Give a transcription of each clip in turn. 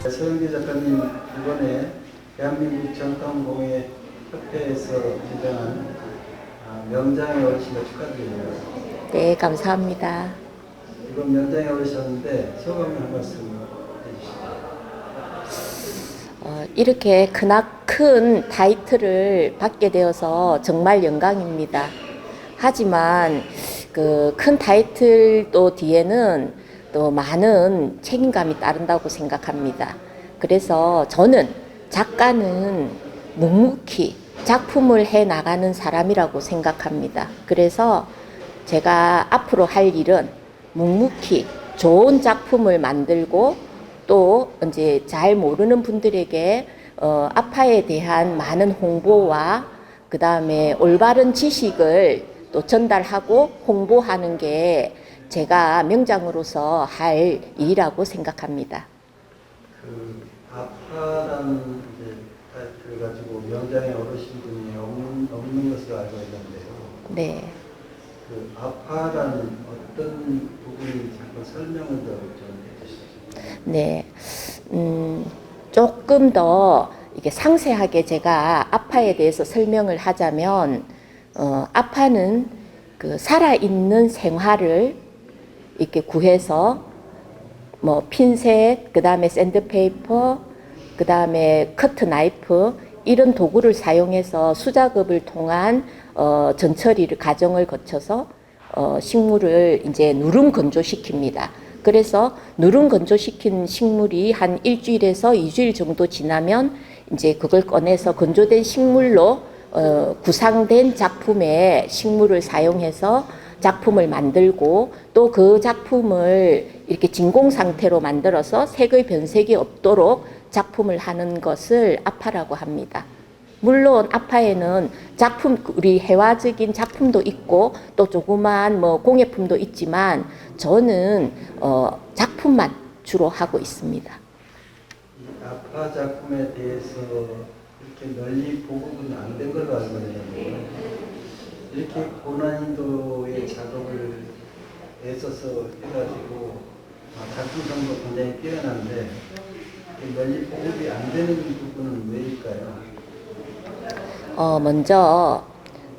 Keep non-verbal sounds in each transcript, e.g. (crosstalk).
서영기 작가님 이번에 대한민국 전통공예 협회에서 인정한 아, 명장에 오르신 거 축하드립니다. 네, 감사합니다. 이번 명장에 오르셨는데 소감 한 말씀 해주시죠. 어, 이렇게 크나큰 타이틀을 받게 되어서 정말 영광입니다. 하지만 그 큰 타이틀도 뒤에는 또 많은 책임감이 따른다고 생각합니다. 그래서 저는 작가는 묵묵히 작품을 해 나가는 사람이라고 생각합니다. 그래서 제가 앞으로 할 일은 묵묵히 좋은 작품을 만들고 또 이제 잘 모르는 분들에게 어, 아파에 대한 많은 홍보와 그 다음에 올바른 지식을 또 전달하고 홍보하는 게 제가 명장으로서 할 일이라고 생각합니다. 그 아파라는 이제 타이틀 가지고 명장에 오르신 분이 없는, 없는 것으로 알고 있는데요. 네. 그 아파라는 어떤 부분인지 한번 설명을 더좀 해주시죠. 네. 음, 조금 더 이게 상세하게 제가 아파에 대해서 설명을 하자면, 어, 아파는 그 살아있는 생화를 이렇게 구해서 뭐 핀셋, 그 다음에 샌드페이퍼, 그 다음에 커트 나이프 이런 도구를 사용해서 수작업을 통한 어, 전처리를 과정을 거쳐서 어, 식물을 이제 누름 건조시킵니다. 그래서 누름 건조시킨 식물이 한 일주일에서 이주일 정도 지나면 이제 그걸 꺼내서 건조된 식물로 어, 구상된 작품의 식물을 사용해서 작품을 만들고 또 그 작품을 이렇게 진공 상태로 만들어서 색의 변색이 없도록 작품을 하는 것을 아파라고 합니다. 물론 아파에는 작품 우리 해화적인 작품도 있고 또 조그만 뭐 공예품도 있지만 저는 어 작품만 주로 하고 있습니다. 이 아파 작품에 대해서 이렇게 널리 보급은 안 된 걸로 알고 있는데 이렇게 고난이도의 작업을 애써서 해가지고 아, 작품성도 굉장히 뛰어난데 이 널리 보급이 안 되는 부분은 왜일까요? 어, 먼저,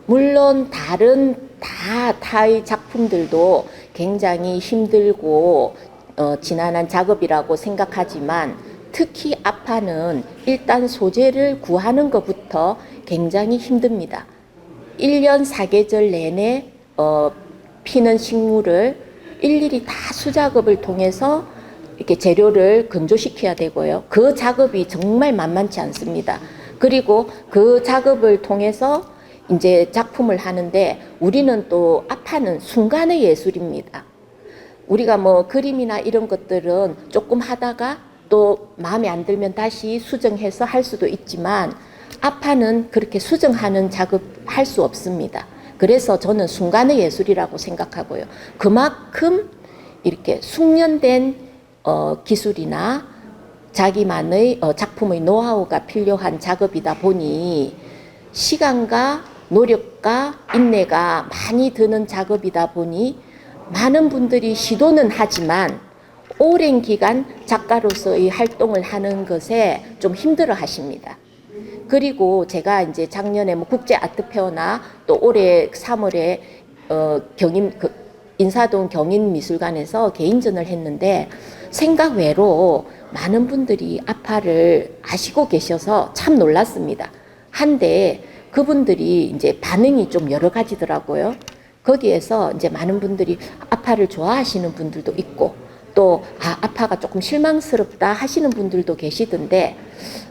물론 다른 다 타의 작품들도 굉장히 힘들고, 어, 지난한 작업이라고 생각하지만, 특히 아파는 일단 소재를 구하는 것부터 굉장히 힘듭니다. 1년 사계절 내내, 어, 피는 식물을 일일이 다 수작업을 통해서 이렇게 재료를 건조시켜야 되고요. 그 작업이 정말 만만치 않습니다. 그리고 그 작업을 통해서 이제 작품을 하는데 우리는 또 아파는 순간의 예술입니다. 우리가 뭐 그림이나 이런 것들은 조금 하다가 또 마음에 안 들면 다시 수정해서 할 수도 있지만 아파는 그렇게 수정하는 작업 할 수 없습니다. 그래서 저는 순간의 예술이라고 생각하고요. 그만큼 이렇게 숙련된 어, 기술이나 자기만의 어, 작품의 노하우가 필요한 작업이다 보니 시간과 노력과 인내가 많이 드는 작업이다 보니 많은 분들이 시도는 하지만 오랜 기간 작가로서의 활동을 하는 것에 좀 힘들어 하십니다. 그리고 제가 이제 작년에 뭐 국제 아트 페어나 또 올해 3월에 어 경인 그 인사동 경인 미술관에서 개인전을 했는데 생각 외로 많은 분들이 아파를 아시고 계셔서 참 놀랐습니다. 한데 그분들이 이제 반응이 좀 여러 가지더라고요. 거기에서 이제 많은 분들이 아파를 좋아하시는 분들도 있고 또 아, 아파가 조금 실망스럽다 하시는 분들도 계시던데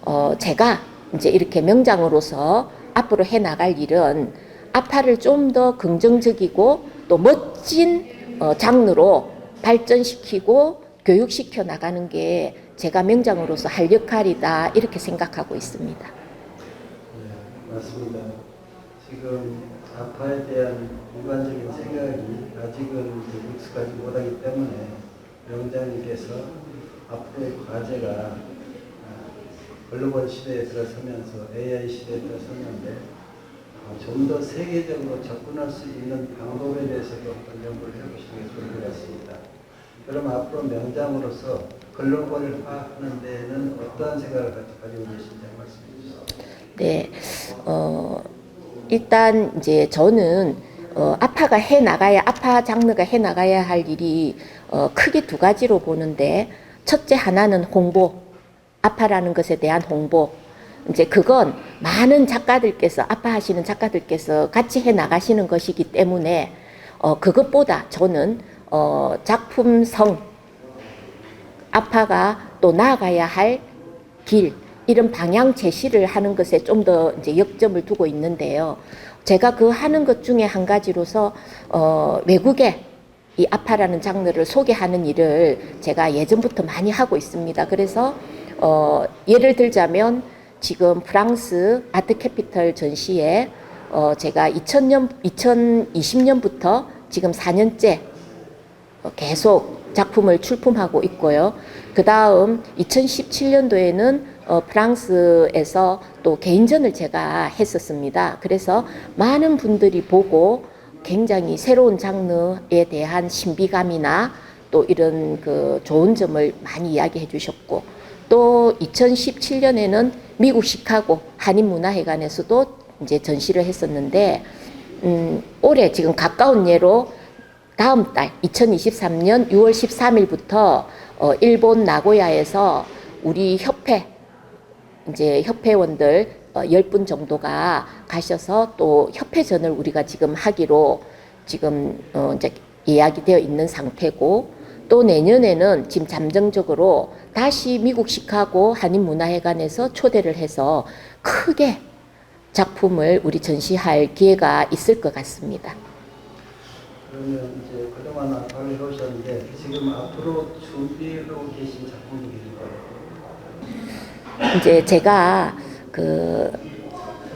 어, 제가 이제 이렇게 명장으로서 앞으로 해 나갈 일은 아파를 좀 더 긍정적이고 또 멋진 어, 장르로 발전시키고 교육시켜 나가는 게 제가 명장으로서 할 역할이다 이렇게 생각하고 있습니다. 네, 맞습니다. 지금 아파에 대한 일반적인 생각이 아직은 익숙하지 못하기 때문에 명장님께서 앞으로의 과제가 아, 글로벌 시대에 들어서면서 AI 시대에 들어섰는데 좀더 세계적으로 접근할 수 있는 방법에 대해서도 한번 연구를 해보시는 게 좋을 것 같습니다. 그럼 앞으로 명장으로서 글로벌화하는 데는 어떠한 생각을 가- 가지고 계신지 말씀해 주시죠. 네, 어, 일단 이제 저는 어, 아파가 해 나가야 아파 장르가 해 나가야 할 일이 어, 크게 두 가지로 보는데 첫째 하나는 홍보, 아파라는 것에 대한 홍보. 이제 그건 많은 작가들께서 아파하시는 작가들께서 같이 해 나가시는 것이기 때문에 어, 그것보다 저는 어, 작품성 아파가 또 나아가야 할 길, 이런 방향 제시를 하는 것에 좀 더 이제 역점을 두고 있는데요. 제가 그 하는 것 중에 한 가지로서, 어, 외국에 이 아파라는 장르를 소개하는 일을 제가 예전부터 많이 하고 있습니다. 그래서, 어, 예를 들자면 지금 프랑스 아트 캐피털 전시에 어, 제가 2000년, 2020년부터 지금 4년째 어, 계속 작품을 출품하고 있고요. 그 다음 2017년도에는 어, 프랑스에서 또 개인전을 제가 했었습니다. 그래서 많은 분들이 보고 굉장히 새로운 장르에 대한 신비감이나 또 이런 그 좋은 점을 많이 이야기해 주셨고 또 2017년에는 미국 시카고 한인문화회관에서도 이제 전시를 했었는데 음, 올해 지금 가까운 예로 다음 달 2023년 6월 13일부터 어, 일본 나고야에서 우리 협회 이제 협회원들 어, 10분 정도가 가셔서 또 협회전을 우리가 지금 하기로 지금 어, 이제 예약이 되어 있는 상태고 또 내년에는 지금 잠정적으로 다시 미국 시카고 한인문화회관에서 초대를 해서 크게 작품을 우리 전시할 기회가 있을 것 같습니다. 그러면 이제 그동안 아파를 해오셨는데 지금 앞으로 준비하고 계신 작품들이 있나요? 이제 제가 그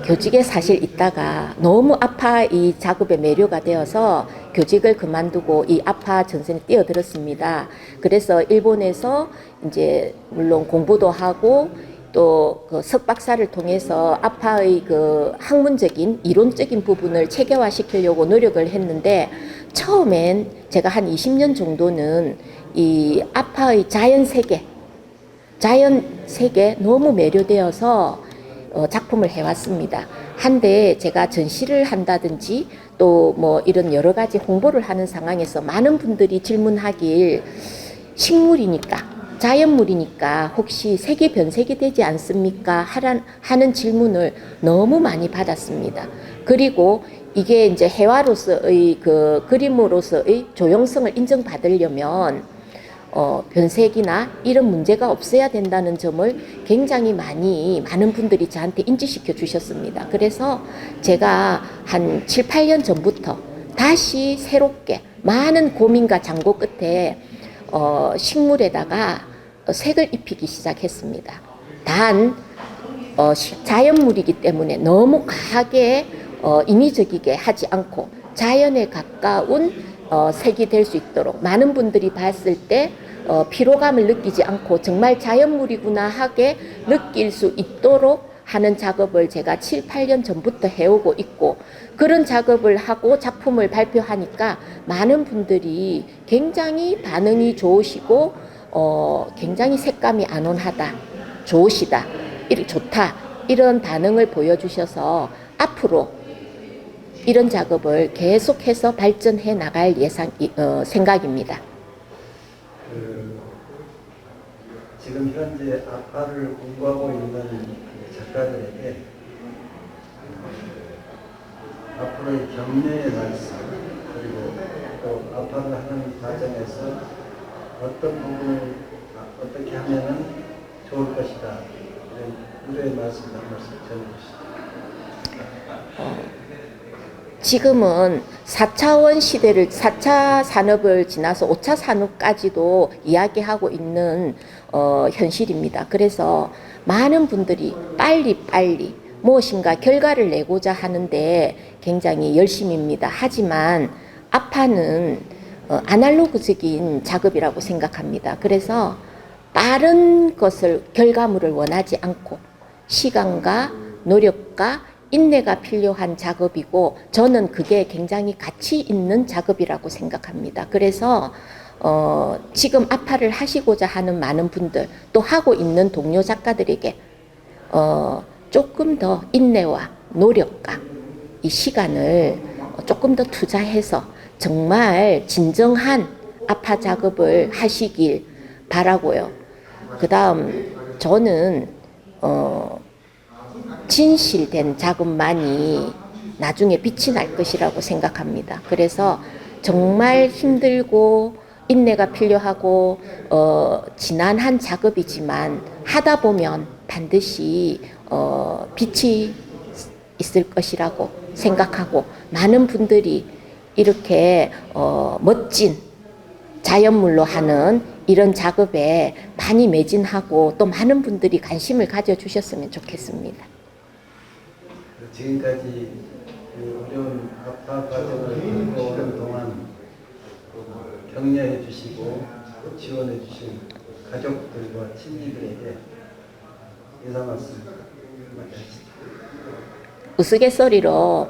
교직에 사실 있다가 너무 아파 이 작업에 매료가 되어서 교직을 그만두고 이 아파 전선에 뛰어들었습니다. 그래서 일본에서 이제 물론 공부도 하고 또그 석박사를 통해서 아파의 그 학문적인 이론적인 부분을 체계화 시키려고 노력을 했는데 처음엔 제가 한 20년 정도는 이 아파의 자연 세계 자연 세계에 너무 매료되어서 어, 작품을 해왔습니다. 한데 제가 전시를 한다든지 또 뭐 이런 여러 가지 홍보를 하는 상황에서 많은 분들이 질문하길 식물이니까 자연물이니까 혹시 색이 변색이 되지 않습니까? 하는 질문을 너무 많이 받았습니다. 그리고 이게 이제 해화로서의 그 그림으로서의 조형성을 인정받으려면 어, 변색이나 이런 문제가 없어야 된다는 점을 굉장히 많이 많은 분들이 저한테 인지시켜 주셨습니다. 그래서 제가 한 7, 8년 전부터 다시 새롭게 많은 고민과 장고 끝에 어, 식물에다가 색을 입히기 시작했습니다. 단 어, 시- 자연물이기 때문에 너무 과하게 어, 인위적이게 하지 않고 자연에 가까운 어, 색이 될 수 있도록. 많은 분들이 봤을 때 어, 피로감을 느끼지 않고 정말 자연물이구나 하게 느낄 수 있도록 하는 작업을 제가 7, 8년 전부터 해오고 있고 그런 작업을 하고 작품을 발표하니까 많은 분들이 굉장히 반응이 좋으시고 어, 굉장히 색감이 안온하다, 좋으시다, 좋다 이런 반응을 보여주셔서 앞으로 이런 작업을 계속해서 발전해 나갈 예상 어, 생각입니다. 그 지금 현재 아파를 공부하고 있는 그 작가들에게 그 앞으로의 격려의 말씀 그리고 또 아파를 하는 과정에서 어떤 부분을 아, 어떻게 하면은 좋을 것이다 이런 위로의 말씀 한 말씀 전해주시죠. 지금은 4차원 시대를 4차 산업을 지나서 5차 산업까지도 이야기하고 있는 어, 현실입니다. 그래서 많은 분들이 빨리 빨리 무엇인가 결과를 내고자 하는데 굉장히 열심입니다. 하지만 아파는 어, 아날로그적인 작업이라고 생각합니다. 그래서 빠른 것을 결과물을 원하지 않고 시간과 노력과 인내가 필요한 작업이고 저는 그게 굉장히 가치 있는 작업이라고 생각합니다. 그래서 어, 지금 아파를 하시고자 하는 많은 분들 또 하고 있는 동료 작가들에게 어, 조금 더 인내와 노력과 이 시간을 조금 더 투자해서 정말 진정한 아파 작업을 하시길 바라고요. 그 다음 저는 어, 진실된 작업만이 나중에 빛이 날 것이라고 생각합니다. 그래서 정말 힘들고 인내가 필요하고 어, 지난 한 작업이지만 하다 보면 반드시 어, 빛이 있을 것이라고 생각하고 많은 분들이 이렇게 어, 멋진 자연물로 하는 이런 작업에 많이 매진하고 또 많은 분들이 관심을 가져주셨으면 좋겠습니다. 지금까지 그 어려운 아파 과정을 겪고 오랜 동안 격려해 주시고 지원해 주신 가족들과 친지들에게 인사 말씀 하시죠. 우스갯소리로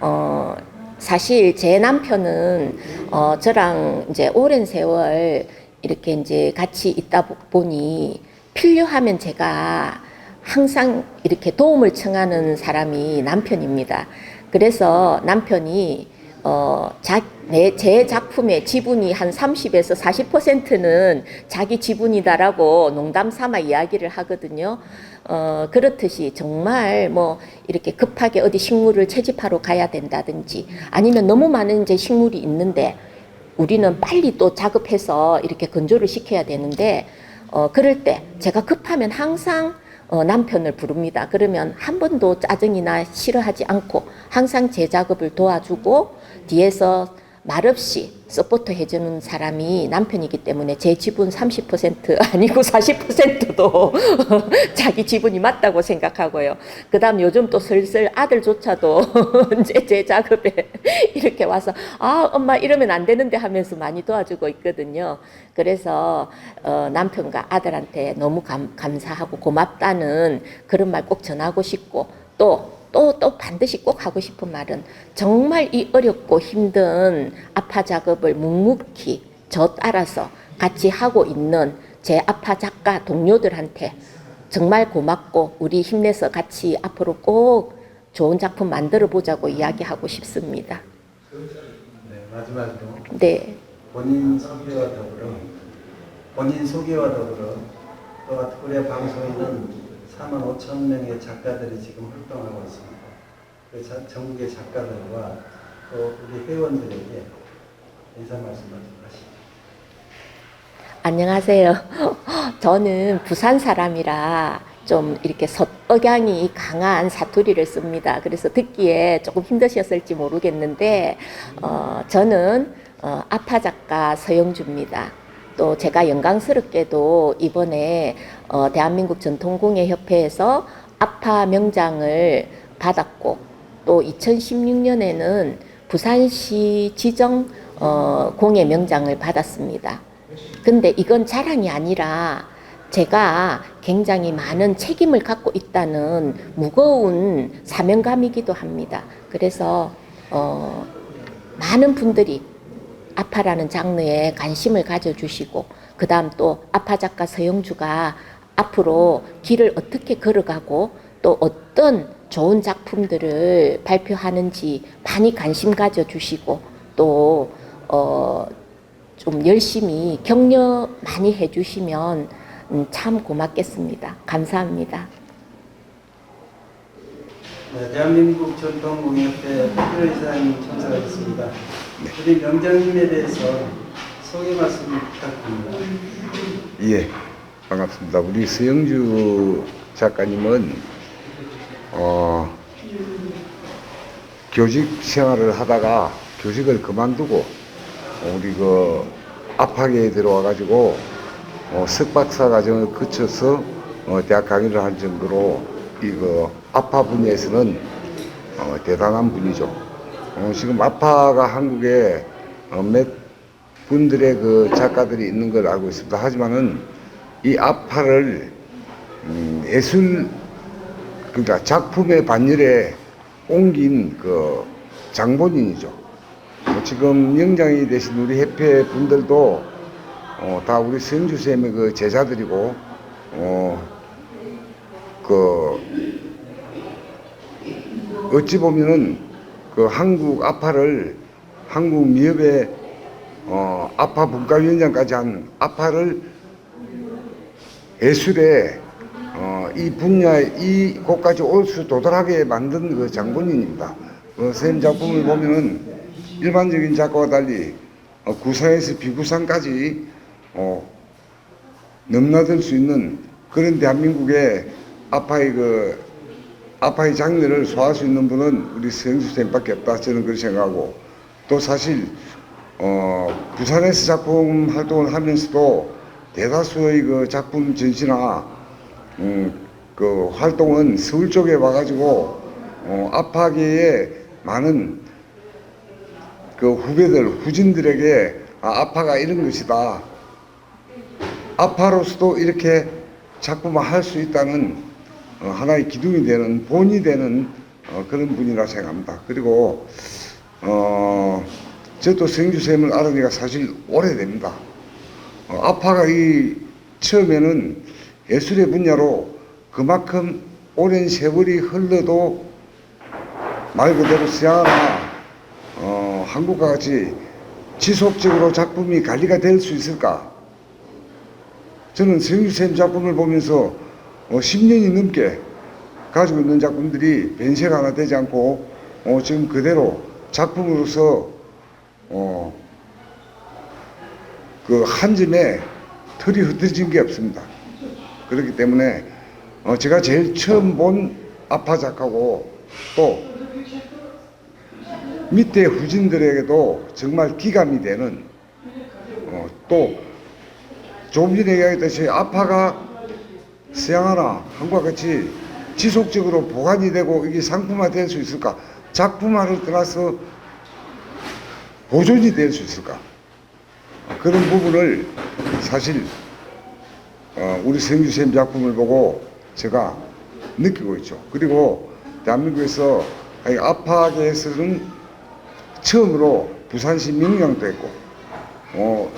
어 사실 제 남편은 어 저랑 이제 오랜 세월 이렇게 이제 같이 있다 보- 보니 필요하면 제가 항상 이렇게 도움을 청하는 사람이 남편입니다. 그래서 남편이 어, 자, 내, 제 작품의 지분이 한 30에서 40%는 자기 지분이다라고 농담 삼아 이야기를 하거든요. 어, 그렇듯이 정말 뭐 이렇게 급하게 어디 식물을 채집하러 가야 된다든지 아니면 너무 많은 이제 식물이 있는데 우리는 빨리 또 작업해서 이렇게 건조를 시켜야 되는데 어, 그럴 때 제가 급하면 항상 어, 남편을 부릅니다. 그러면 한 번도 짜증이나 싫어하지 않고 항상 제 작업을 도와주고 뒤에서 말없이 서포트 해주는 사람이 남편이기 때문에 제 지분 30% (laughs) 아니고 40%도 (laughs) 자기 지분이 맞다고 생각하고요. 그 다음 요즘 또 슬슬 아들조차도 (laughs) 이제 제 작업에 이렇게 와서 아, 엄마 이러면 안 되는데 하면서 많이 도와주고 있거든요. 그래서 어, 남편과 아들한테 너무 감, 감사하고 고맙다는 그런 말 꼭 전하고 싶고 또 또, 또 반드시 꼭 하고 싶은 말은 정말 이 어렵고 힘든 아파 작업을 묵묵히 저 따라서 같이 하고 있는 제 아파 작가 동료들한테 정말 고맙고 우리 힘내서 같이 앞으로 꼭 좋은 작품 만들어 보자고 이야기하고 싶습니다. 네, 마지막으로 네. 본인 소개와 더불어 본인 소개와 더불어 또 아트코리아 방송에는 4만 5천 명의 작가들이 지금 활동하고 있습니다. 그 자- 전국의 작가들과 또 우리 회원들에게 인사 말씀 좀 하시죠. 안녕하세요. (laughs) 저는 부산 사람이라 좀 이렇게 서억양이 강한 사투리를 씁니다. 그래서 듣기에 조금 힘드셨을지 모르겠는데, 어, 저는 어, 아파 작가 서영주입니다. 또 제가 영광스럽게도 이번에 어, 대한민국 전통공예 협회에서 아파 명장을 받았고, 또 2016년에는 부산시 지정 어, 공예 명장을 받았습니다. 근데 이건 자랑이 아니라 제가 굉장히 많은 책임을 갖고 있다는 무거운 사명감이기도 합니다. 그래서 어, 많은 분들이 아파라는 장르에 관심을 가져주시고 그 다음 또 아파 작가 서영주가 앞으로 길을 어떻게 걸어가고 또 어떤 좋은 작품들을 발표하는지 많이 관심 가져주시고 또 어, 좀 열심히 격려 많이 해주시면 음, 참 고맙겠습니다. 감사합니다. 네, 대한민국 전통공예협회 특별이사님 참석하셨습니다. 우리 명장님에 대해서 소개 말씀 부탁드립니다. 예, 반갑습니다. 우리 서영주 작가님은 어, 교직 생활을 하다가 교직을 그만두고 우리 그 압학에 들어와 가지고 어, 석박사 과정을 거쳐서 어, 대학 강의를 할 정도로 이거 아파 분야에서는 어, 대단한 분이죠. 어, 지금 아파가 한국에 어, 몇 분들의 그 작가들이 있는 걸 알고 있습니다. 하지만은 이 아파를 음, 예술 그러니까 작품의 반열에 옮긴 그 장본인이죠. 뭐 지금 영장이 되신 우리 협회 분들도 어, 다 우리 성주쌤의 그 제자들이고 어, 그 어찌 보면은 그 한국 아파를 한국 미협의 어, 아파 분과위원장까지 한 아파를 예술에 어, 이 분야 이 곳까지 올 수 도달하게 만든 그 장본인입니다. 그 선생님 작품을 보면은 일반적인 작가와 달리 어, 구상에서 비구상까지 어, 넘나들 수 있는 그런 대한민국의 아파의 그 아파의 장르를 소화할 수 있는 분은 우리 서영수 선생님밖에 없다 저는 그렇게 생각하고 또 사실 어, 부산에서 작품 활동을 하면서도 대다수의 그 작품 전시나 음, 그 활동은 서울 쪽에 와가지고 어, 아파계의 많은 그 후배들 후진들에게 아, 아파가 이런 것이다. 아파로서도 이렇게 작품을 할 수 있다는 어, 하나의 기둥이 되는 본이 되는 어, 그런 분이라 생각합니다. 그리고 어, 저도 성주쌤을 알은 지가 사실 오래됩니다. 어, 아파가 이 처음에는 예술의 분야로 그만큼 오랜 세월이 흘러도 말 그대로 서양이나 어, 한국과 같이 지속적으로 작품이 관리가 될 수 있을까? 저는 성주쌤 작품을 보면서 어, 10년이 넘게 가지고 있는 작품들이 변세가 하나 되지 않고 어, 지금 그대로 작품으로서 어, 그한 점에 털이 흩어진 게 없습니다. 그렇기 때문에 어, 제가 제일 처음 본 아파 작가고 또 밑에 후진들에게도 정말 기감이 되는 어, 또 조금 전에 이야기했듯이 아파가 서양화나 한국과 같이 지속적으로 보관이 되고 이게 상품화 될 수 있을까? 작품화를 떠나서 보존이 될 수 있을까? 그런 부분을 사실 어, 우리 성주쌤 작품을 보고 제가 느끼고 있죠. 그리고 대한민국에서 아파계에서는 처음으로 부산시 명량도 했고, 어,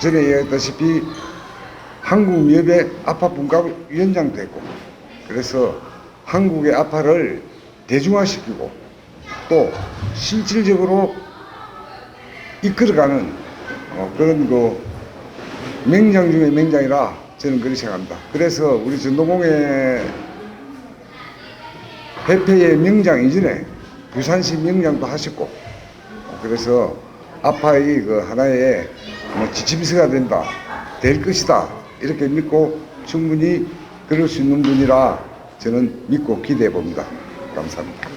전에 얘기했다시피 한국미협의 아파분과위원장도 했고, 그래서 한국의 아파를 대중화시키고 또 실질적으로 이끌어가는 어, 그런 그 맹장 중의 맹장이라 저는 그렇게 생각합니다. 그래서 우리 전동공의 해패의 명장 이전에 부산시 명장도 하셨고 어, 그래서 아파의 그 하나의 뭐 지침서가 된다 될 것이다 이렇게 믿고 충분히 그럴 수 있는 분이라 저는 믿고 기대해 봅니다. 감사합니다.